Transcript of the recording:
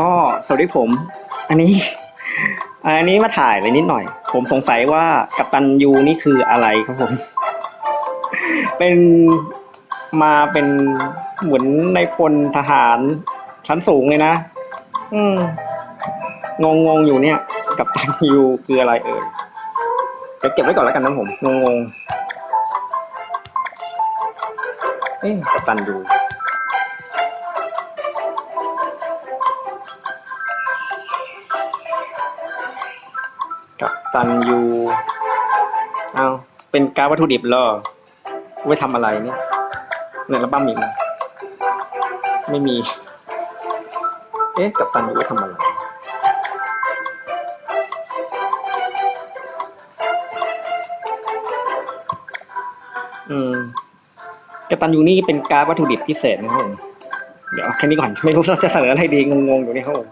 ก็สวัสดีผม อันนี้ อันนี้มาถ่ายไปนิดหน่อย ผมสงสัยว่ากัปตันยูนี่คืออะไรครับผม เป็นมาเป็นเหมือนในพลทหารชั้นสูงเลยนะ อืมงงงอยู่เนี่ย กัปตันยูคืออะไรเอ่ยเดี๋ยวเก็บไว้ก่อนแล้วกันนะผมงงงเอ๊ะกัปตันยู กับตันยูเอาเป็นการวัตถุดิบหรอไว้ทำอะไรเนี่ยในระบ้ามีไหมไม่มี เอ๊ะ กับตันยูไว้ทำอะไรอืมกับตันยูนี่เป็นการวัตถุดิบพิเศษนะครับผมเดี๋ยวแค่นี้ก่อนไม่รู้ว่าจะเสนออะไรดีงงๆอยู่นี่ครับผม